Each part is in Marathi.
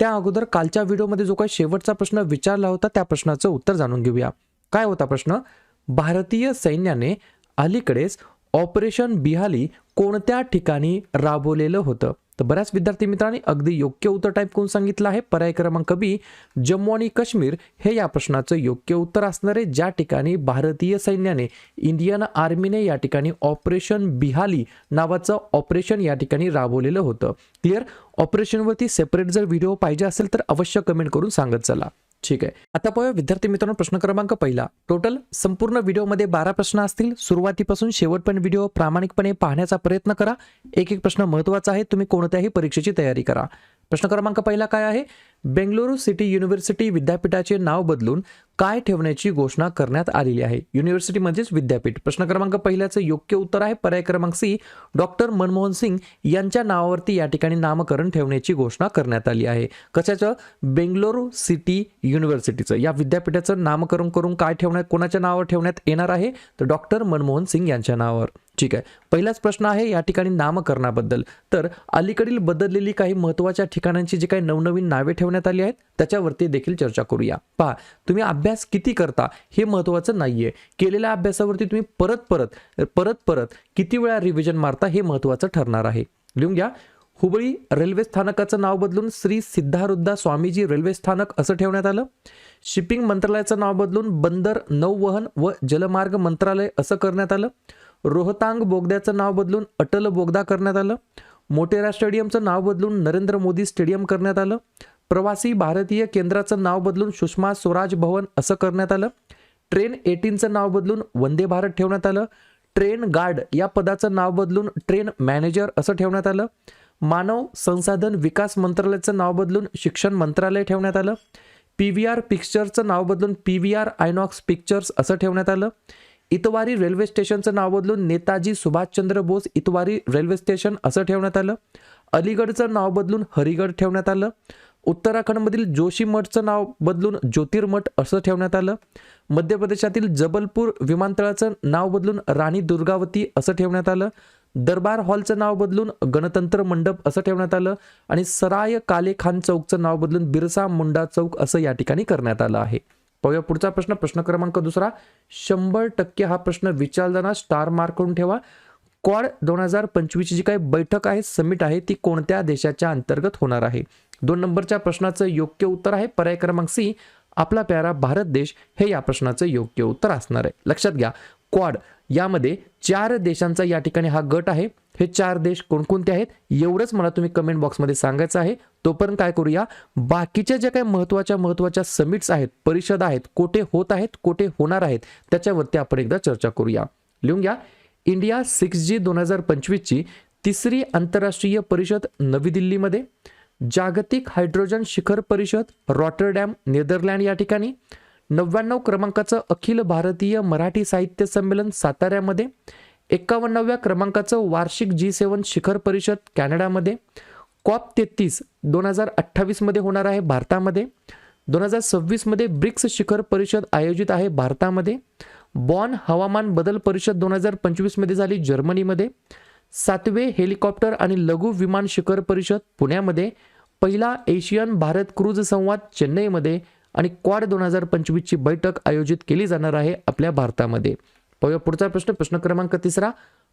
त्या अगोदर कालच्या व्हिडिओमध्ये जो काही शेवटचा प्रश्न विचारला होता त्या प्रश्नाचं उत्तर जाणून घेऊया. काय होता प्रश्न? भारतीय सैन्याने अलीकडेच ऑपरेशन बिहाली कोणत्या ठिकाणी राबवलेलं होतं? तर बऱ्याच विद्यार्थी मित्रांनी अगदी योग्य उत्तर टाईप करून सांगितलं आहे. पर्याय क्रमांक बी जम्मू आणि काश्मीर हे या प्रश्नाचं योग्य उत्तर असणारे ज्या ठिकाणी भारतीय सैन्याने इंडियन आर्मीने या ठिकाणी ऑपरेशन बिहाली नावाचं ऑपरेशन या ठिकाणी राबवलेलं होतं. क्लिअर ऑपरेशनवरती सेपरेट जर व्हिडिओ पाहिजे असेल तर अवश्य कमेंट करून सांगत चला. ठीक आहे. आता पाहूया विद्यार्थी मित्रांनो प्रश्न क्रमांक पहिला. टोटल संपूर्ण व्हिडिओमध्ये बारा प्रश्न असतील. सुरुवातीपासून शेवटपर्यंत व्हिडिओ प्रामाणिकपणे पाहण्याचा प्रयत्न करा. एक एक प्रश्न महत्त्वाचा आहे. तुम्ही कोणत्याही परीक्षेची तयारी करा. प्रश्न क्रमांक पहिला काय आहे? बेंगळुरू सिटी युनिव्हर्सिटी विद्यापीठाचे नाव बदलून काय ठेवण्याची घोषणा करण्यात आलेली आहे? युनिव्हर्सिटी म्हणजेच विद्यापीठ. प्रश्न क्रमांक पहिल्याचं योग्य उत्तर आहे. पर्याय क्रमांक सी डॉक्टर मनमोहन सिंग यांच्या नावावरती या ठिकाणी नामकरण ठेवण्याची घोषणा करण्यात आली आहे. कशाचं? बेंगलोरू सिटी युनिव्हर्सिटीचं. या विद्यापीठाचं नामकरण करून काय ठेवण्यात कोणाच्या नावावर ठेवण्यात येणार आहे? तर डॉक्टर मनमोहन सिंग यांच्या नावावर. ठीक आहे. पहिलाच प्रश्न आहे या ठिकाणी नामकरणाबद्दल. तर अलीकडील बदललेली काही महत्त्वाच्या ठिकाणांची जी काही नवनवीन नावे ठेवण्यात आली आहेत त्याच्यावरती देखील चर्चा करूया. पहा तुम्ही अभ्यास किती करता हे महत्त्वाचं नाहीये. केलेल्या अभ्यासावरती तुम्ही परत परत परत परत किती वेळा रिव्हिजन मारता हे महत्त्वाचं ठरणार आहे. लिहून घ्या. हुबळी रेल्वे स्थानकाचं नाव बदलून श्री सिद्धारुद्धा स्वामीजी रेल्वे स्थानक असं ठेवण्यात आलं. शिपिंग मंत्रालयाचं नाव बदलून बंदर नौवहन व जलमार्ग मंत्रालय असं करण्यात आलं. रोहतांग बोगद्याचं नाव बदलून अटल बोगदा करण्यात आलं. मोटेरा स्टेडियमचं नाव बदलून नरेंद्र मोदी स्टेडियम करण्यात आलं. प्रवासी भारतीय केंद्राचं नाव बदलून सुषमा स्वराज भवन असं करण्यात आलं. ट्रेन एटीनचं नाव बदलून वंदे भारत ठेवण्यात आलं. ट्रेन गार्ड या पदाचं नाव बदलून ट्रेन मॅनेजर असं ठेवण्यात आलं. मानव संसाधन विकास मंत्रालयाचं नाव बदलून शिक्षण मंत्रालय ठेवण्यात आलं. पी व्ही आर पिक्चरचं नाव बदलून P V R INOX pictures असं ठेवण्यात आलं. इतवारी रेल्वे स्टेशनचं नाव बदलून नेताजी सुभाषचंद्र बोस इतवारी रेल्वे स्टेशन असं ठेवण्यात आलं. अलीगडचं नाव बदलून हरिगड ठेवण्यात आलं. उत्तराखंडमधील जोशीमठचं नाव बदलून ज्योतिर्मठ असं ठेवण्यात आलं. मध्य प्रदेशातील जबलपूर विमानतळाचं नाव बदलून राणी दुर्गावती असं ठेवण्यात आलं. दरबार हॉलचं नाव बदलून गणतंत्र मंडप असं ठेवण्यात आलं. आणि सराय काले खान चौकचं नाव बदलून बिरसा मुंडा चौक असं या ठिकाणी करण्यात आलं आहे. पाहूया पुढचा प्रश्न. प्रश्न क्रमांक दुसरा. शंभर टक्के हा प्रश्न विचारताना स्टार मार्क करून ठेवा. क्वाड दोन हजार पंचवीसची जी काही बैठक आहे समिट आहे ती कोणत्या देशाच्या अंतर्गत होणार आहे? दोन नंबरच्या प्रश्नाचं योग्य उत्तर आहे. पर्याय क्रमांक सी आपला प्यारा भारत देश. हे या प्रश्नाचं योग्य उत्तर असणार आहे. लक्षात घ्या. क्वाड यामध्ये चार देशांचा या ठिकाणी हा गट आहे. हे चार देश कोणकोणते आहेत? एवढंच मला तुम्ही कमेंट बॉक्समध्ये सांगायचं आहे. तोपर्यंत काय करूया? बाकीच्या ज्या काही महत्त्वाच्या महत्त्वाच्या समिट्स आहेत परिषद आहेत कोठे होत आहेत कोठे होणार आहेत त्याच्यावरती आपण एकदा चर्चा करूया. लिहून घ्या. इंडिया सिक्स जी दोन हजार पंचवीसची तिसरी आंतरराष्ट्रीय परिषद नवी दिल्लीमध्ये जागतिक हायड्रोजन शिखर परिषद रॉटरडॅम नेदरलँड या ठिकाणी नव्याण्णव क्रमांकाचं अखिल भारतीय मराठी साहित्य संमेलन साताऱ्यामध्ये एकावन्नाव्या क्रमांकाचं वार्षिक जी सेवन शिखर परिषद कॅनडामध्ये कॉप तेहतीस दोन हजार अठ्ठावीसमध्ये होणार आहे भारतामध्ये दोन हजार सव्वीसमध्ये ब्रिक्स शिखर परिषद आयोजित आहे भारतामध्ये बॉन हवामान बदल परिषद दोन हजार पंचवीसमध्ये झाली जर्मनीमध्ये सातवे हेलिकॉप्टर आणि लघु विमान शिखर परिषद पुण्यामध्ये पहिला एशियन भारत क्रूज संवाद चेन्नईमध्ये आणि क्वाड दोन हजार पंचवीसची बैठक आयोजित केली जाणार आहे आपल्या भारतामध्ये. पाहूया पुढचा प्रश्न. प्रश्न क्रमांक तिसरा.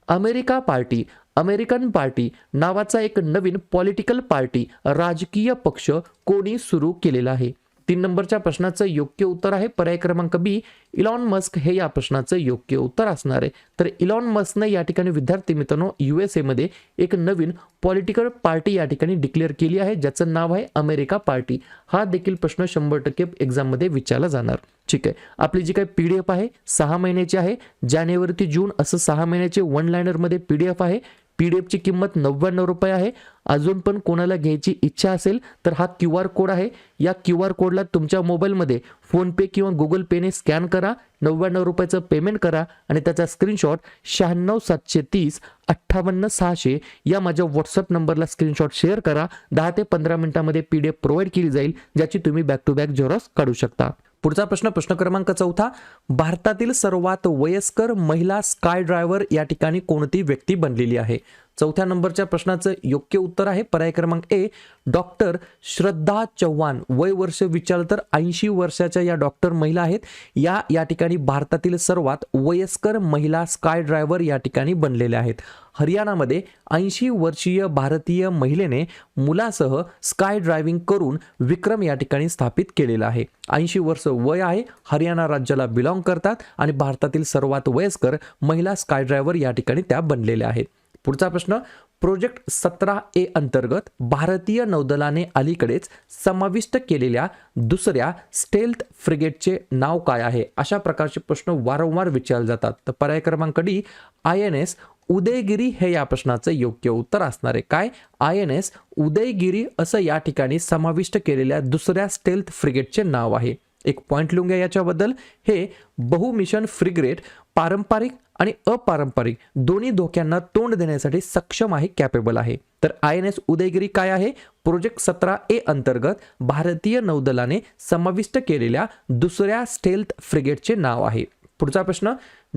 अमेरिका पार्टी अमेरिकन पार्टी नावाचा एक नवीन पॉलिटिकल पार्टी राजकीय पक्ष कोणी सुरू केलेला आहे? तीन नंबरच्या प्रश्नाचं योग्य उत्तर आहे. पर्याय क्रमांक बी इलॉन मस्क हे या प्रश्नाचं योग्य उत्तर असणार आहे. तर इलॉन मस्कने या ठिकाणी विद्यार्थी मित्रांनो यू एस एमध्ये एक नवीन पॉलिटिकल पार्टी या ठिकाणी डिक्लेअर केली आहे. ज्याचं नाव आहे अमेरिका पार्टी हा देखील प्रश्न शंभर टक्के एक्झाममध्ये विचारला जाणार. ठीक आहे. आपली जी काही पी डी एफ आहे सहा महिन्याची आहे. जानेवारी ते जून असं सहा महिन्याचे वन लायनरमध्ये पी डी एफ आहे. पी डी एफची किंमत नव्याण्णव रुपये आहे. अजून पण कोणाला घ्यायची इच्छा असेल तर हा क्यू आर कोड आहे. या क्यू आर कोडला तुमच्या मोबाईलमध्ये फोनपे किंवा गुगल पेने स्कॅन करा नव्याण्णव रुपयाचं पेमेंट करा आणि त्याचा स्क्रीनशॉट शहाण्णव सातशे तीस अठ्ठावन्न सहाशे या माझ्या व्हॉट्सअप नंबरला स्क्रीनशॉट शेअर करा. दहा ते पंधरा मिनिटामध्ये पी डी एफ प्रोव्हाइड केली जाईल ज्याची तुम्ही बॅक टू बॅक झेरॉक्स काढू शकता. पुढचा प्रश्न प्रश्न क्रमांक चौथा. भारतातील सर्वात वयस्कर महिला स्काय ड्रायव्हर या ठिकाणी कोणती व्यक्ती बनलेली आहे? चौथ्या नंबरच्या प्रश्नाचं योग्य उत्तर आहे. पर्याय क्रमांक ए डॉक्टर श्रद्धा चव्हाण. वय वर्ष विचारलं तर ऐंशी वर्षाच्या या डॉक्टर महिला आहेत. या या ठिकाणी भारतातील सर्वात वयस्कर महिला स्काय ड्रायव्हर या ठिकाणी बनलेल्या आहेत. हरियाणामध्ये ऐंशी वर्षीय भारतीय महिलेने मुलासह स्काय ड्रायव्हिंग करून विक्रम या ठिकाणी स्थापित केलेला आहे. ऐंशी वर्ष वय आहे. हरियाणा राज्याला बिलॉंग करतात आणि भारतातील सर्वात वयस्कर महिला स्काय ड्रायव्हर या ठिकाणी त्या बनलेल्या आहेत. पुढचा प्रश्न प्रोजेक्ट सतरा ए अंतर्गत भारतीय नौदलाने अलीकडेच समाविष्ट केलेल्या दुसऱ्या स्टेल्थ फ्रिगेटचे नाव काय आहे? अशा प्रकारचे प्रश्न वारंवार विचारले जातात. तर पर्याय क्रमांक D I N S Udaygiri हे या प्रश्नाचं योग्य उत्तर असणार आहे. काय? आय एन एस उदयगिरी असं या ठिकाणी समाविष्ट केलेल्या दुसऱ्या स्टेल्थ फ्रिगेटचे नाव आहे. एक पॉईंट लिहून घ्या याच्याबद्दल. हे बहुमिशन फ्रिग्रेट पारंपरिक आणि अपारंपरिक दोन्ही धोक्यांना तोंड देण्यासाठी सक्षम आहे कॅपेबल आहे. तर आय एन एस उदयगिरी काय आहे? प्रोजेक्ट सतरा ए अंतर्गत भारतीय नौदलाने समाविष्ट केलेल्या दुसऱ्या स्टेल्थ फ्रिगेटचे नाव आहे. पुढचा प्रश्न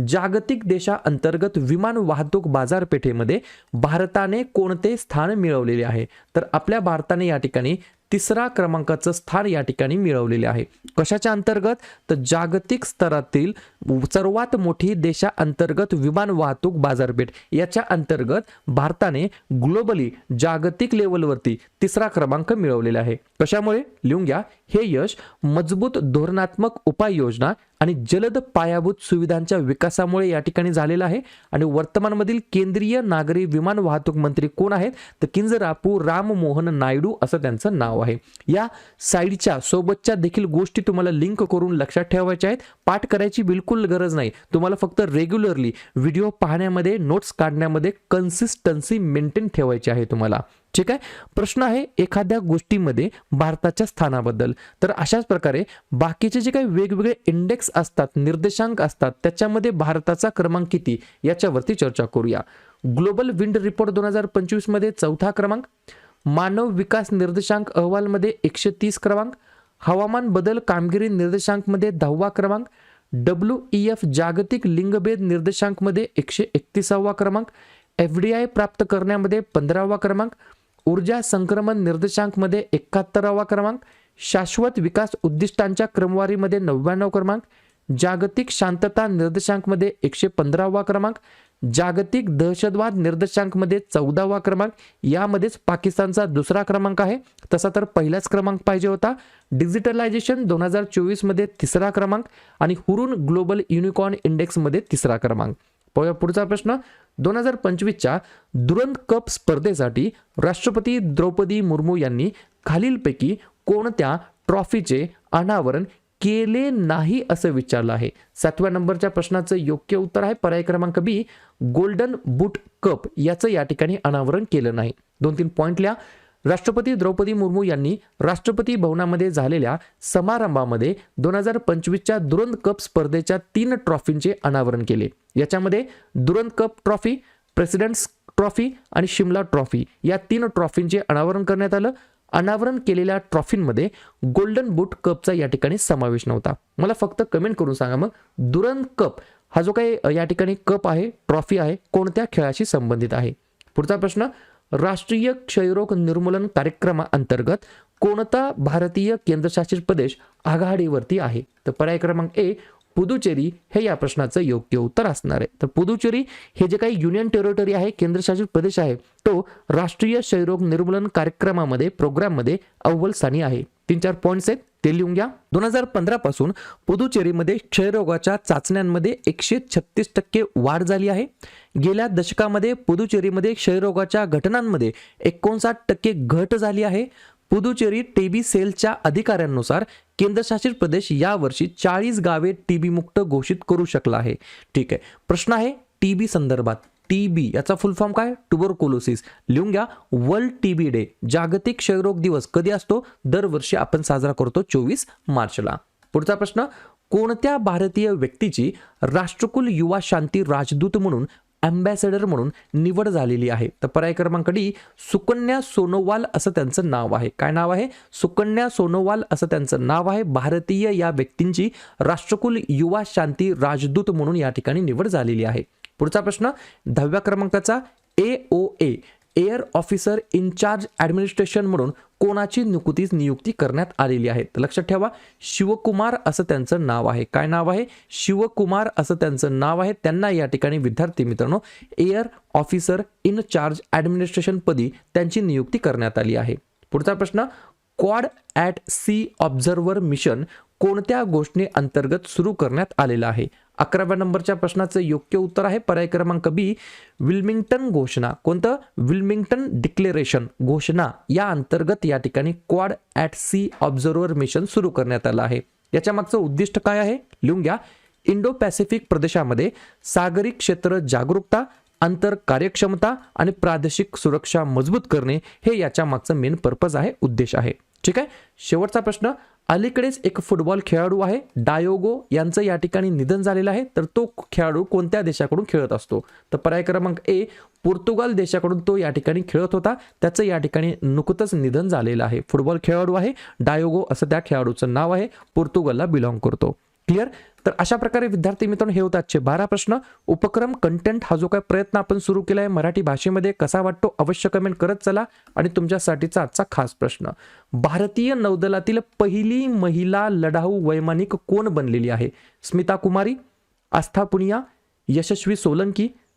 जागतिक देशाअंतर्गत विमान वाहतूक बाजारपेठेमध्ये भारताने कोणते स्थान मिळवलेले आहे? तर आपल्या भारताने या ठिकाणी तिसरा क्रमांकाचं स्थान या ठिकाणी मिळवलेले आहे. कशाच्या अंतर्गत? तर जागतिक स्तरातील सर्वात मोठी देशांतर्गत विमान वाहतूक बाजारपेठ. याच्या अंतर्गत भारताने ग्लोबली जागतिक लेवलवरती तिसरा क्रमांक मिळवलेला आहे. कशामुळे? लिहून घ्या. हे यश मजबूत धोरणात्मक उपाययोजना आणि जलद पायाभूत सुविधांच्या विकासामुळे या ठिकाणी झालेलं आहे. आणि वर्तमानमधील केंद्रीय नागरी विमान वाहतूक मंत्री कोण आहेत? तर किंजरापू राममोहन नायडू असं त्यांचं नाव आहे. या साईडच्या सोबतच्या देखील गोष्टी तुम्हाला लिंक करून लक्षात ठेवायच्या आहेत. पाठ करायची बिलकुल गरज नाही. तुम्हाला फक्त रेग्युलरली व्हिडिओ पाहण्यामध्ये नोट्स काढण्यामध्ये कन्सिस्टन्सी मेंटेन ठेवायची आहे तुम्हाला. ठीक आहे? प्रश्न आहे एखाद्या गोष्टीमध्ये भारताच्या स्थानाबद्दल. तर अशाच प्रकारे बाकीचे जे काही वेगवेगळे इंडेक्स असतात निर्देशांक असतात त्याच्यामध्ये भारताचा क्रमांक किती? याच्यावरती चर्चा करूया. ग्लोबल विंड रिपोर्ट दोन हजार पंचवीसमध्ये चौथा क्रमांक. मानव विकास निर्देशांक अहवालमध्ये एकशे तीस क्रमांक. हवामान बदल कामगिरी निर्देशांकमध्ये दहावा क्रमांक. डब्ल्यू ई एफ जागतिक लिंगभेद निर्देशांकमध्ये एकशे एकतीसावा क्रमांक. एफ डी आय प्राप्त करण्यामध्ये पंधरावा क्रमांक. ऊर्जा संक्रमण निर्देशांकमध्ये एकाहत्तरावा क्रमांक शाश्वत विकास उद्दिष्टांच्या क्रमवारीमध्ये नव्याण्णव क्रमांक जागतिक शांतता निर्देशांकमध्ये एकशे पंधरावा क्रमांक जागतिक दहशतवाद निर्देशांकमध्ये चौदावा क्रमांक यामध्येच पाकिस्तानचा दुसरा क्रमांक आहे. तसा तर पहिलाच क्रमांक पाहिजे होता. डिजिटलायझेशन दोन हजार चोवीसमध्ये तिसरा क्रमांक आणि हुरून ग्लोबल युनिकॉर्न इंडेक्समध्ये तिसरा क्रमांक. पाहूया पुढचा प्रश्न. दोन हजार पंचवीसच्या दुरंत कप स्पर्धेसाठी राष्ट्रपती द्रौपदी मुर्मू यांनी खालीलपैकी कोणत्या ट्रॉफीचे अनावरण केले नाही असं विचारलं आहे? सातव्या नंबरच्या प्रश्नाचं योग्य उत्तर आहे. पर्याय क्रमांक बी गोल्डन बूट कप याचं या ठिकाणी अनावरण केलं नाही. दोन तीन पॉईंट लिहा. राष्ट्रपती द्रौपदी मुर्मू यांनी राष्ट्रपती भवनामध्ये झालेल्या समारंभामध्ये दोन हजार पंचवीसच्या दुरंत कप स्पर्धेच्या तीन ट्रॉफींचे अनावरण केले. याच्यामध्ये Durand cup trophy presidents trophy आणि शिमला ट्रॉफी या तीन ट्रॉफींचे अनावरण करण्यात आलं. अनावरण केलेल्या ट्रॉफींमध्ये गोल्डन बूट कपचा या ठिकाणी समावेश नव्हता. मला फक्त कमेंट करून सांगा मग दुरंत कप हा जो काही या ठिकाणी कप आहे ट्रॉफी आहे कोणत्या खेळाशी संबंधित आहे? पुढचा प्रश्न राष्ट्रीय क्षयरोग निर्मूलन कार्यक्रमाअंतर्गत कोणता भारतीय केंद्रशासित प्रदेश आघाडीवरती आहे? तर पर्याय क्रमांक ए पुदुचेरी. हे या प्रश्नाचं योग्य उत्तर असणार आहे. तर पुदुचेरी हे जे काही युनियन टेरिटरी आहे केंद्रशासित प्रदेश आहे तो राष्ट्रीय क्षयरोग निर्मूलन कार्यक्रमामध्ये प्रोग्राममध्ये अव्वल स्थानी आहे. तीन चार पॉईंट्स आहेत. ते लिहून घ्या. दोन हजार पंधरा पासून पुदुचेरीमध्ये क्षयरोगाच्या चाचण्यांमध्ये एकशे छत्तीस टक्के वाढ झाली आहे. गेल्या दशकामध्ये पुदुचेरीमध्ये क्षयरोगाच्या घटनांमध्ये एकोणसाठ टक्के घट झाली आहे. पुदुचेरी टीबी सेलच्या अधिकाऱ्यांनुसार केंद्रशासित प्रदेश यावर्षी चाळीस गावे टीबी मुक्त घोषित करू शकला आहे. ठीक आहे. प्रश्न आहे टीबी संदर्भात. टी बी याचा फुल फॉर्म काय? ट्युबरकोलोसिस लिहून घ्या वर्ल्ड टी बी डे जागतिक क्षयरोग दिवस कधी असतो? दरवर्षी आपण साजरा करतो चोवीस मार्चला. पुढचा प्रश्न कोणत्या भारतीय व्यक्तीची राष्ट्रकुल युवा शांती राजदूत म्हणून अँबॅसेडर म्हणून निवड झालेली आहे? तर पर्याय क्रमांक डी सुकन्या सोनोवाल असं त्यांचं नाव आहे. काय नाव आहे? सुकन्या सोनोवाल असं त्यांचं नाव आहे. भारतीय या व्यक्तींची राष्ट्रकुल युवा शांती राजदूत म्हणून या ठिकाणी निवड झालेली आहे. पुढचा प्रश्न दहाव्या क्रमांकाचा A O A air officer in charge administration म्हणून कोणाची नुकतीच नियुक्ती करण्यात आलेली आहे? तर लक्षात ठेवा शिवकुमार असं त्यांचं नाव आहे. काय नाव आहे? शिवकुमार असं त्यांचं नाव आहे. त्यांना या ठिकाणी विद्यार्थी मित्रांनो air officer in charge administration पदी त्यांची नियुक्ती करण्यात आली आहे. पुढचा प्रश्न quad at sea observer mission कोणत्या गोष्टी अंतर्गत सुरू करण्यात आलेलं आहे? अकराव्या नंबरच्या प्रश्नाचं योग्य उत्तर आहे. पर्याय क्रमांक बी विल्मिंग्टन घोषणा. कोणतं? विल्मिंग्टन डिक्लेरेशन घोषणा. या अंतर्गत या ठिकाणी quad at sea observer mission सुरू करण्यात आलं आहे. याच्या मागचं उद्दिष्ट काय आहे? लिहून घ्या. इंडो पॅसिफिक प्रदेशामध्ये सागरी क्षेत्र जागरूकता अंतर कार्यक्षमता आणि प्रादेशिक सुरक्षा मजबूत करणे हे याच्या मागचं मेन पर्पज आहे उद्देश आहे. ठीक आहे? शेवटचा प्रश्न अलीकडेच एक फुटबॉल खेळाडू आहे डायोगो यांचं या ठिकाणी निधन झालेलं आहे. तर तो खेळाडू कोणत्या देशाकडून खेळत असतो? तर पर्याय क्रमांक ए पोर्तुगाल देशाकडून तो या ठिकाणी खेळत होता. त्याचं या ठिकाणी नुकतंच निधन झालेलं आहे. फुटबॉल खेळाडू आहे डायोगो असं त्या खेळाडूचं नाव आहे. पोर्तुगालला बिलॉंग करतो. क्लिअर? तर अशा प्रकारे विद्यार्थी मित्रांनो हे होतात आजचे बारा प्रश्न. उपक्रम कंटेंट हा जो काय प्रयत्न आपण सुरू केला आहे मराठी भाषेमध्ये कसा वाटतो अवश्य कमेंट करत चला. आणि तुमच्यासाठीचा आजचा खास प्रश्न. भारतीय नौदलातील पहिली महिला लढाऊ वैमानिक कोण बनलेली आहे? स्मिता कुमारी आस्था पुनिया यशस्वी सोलंकी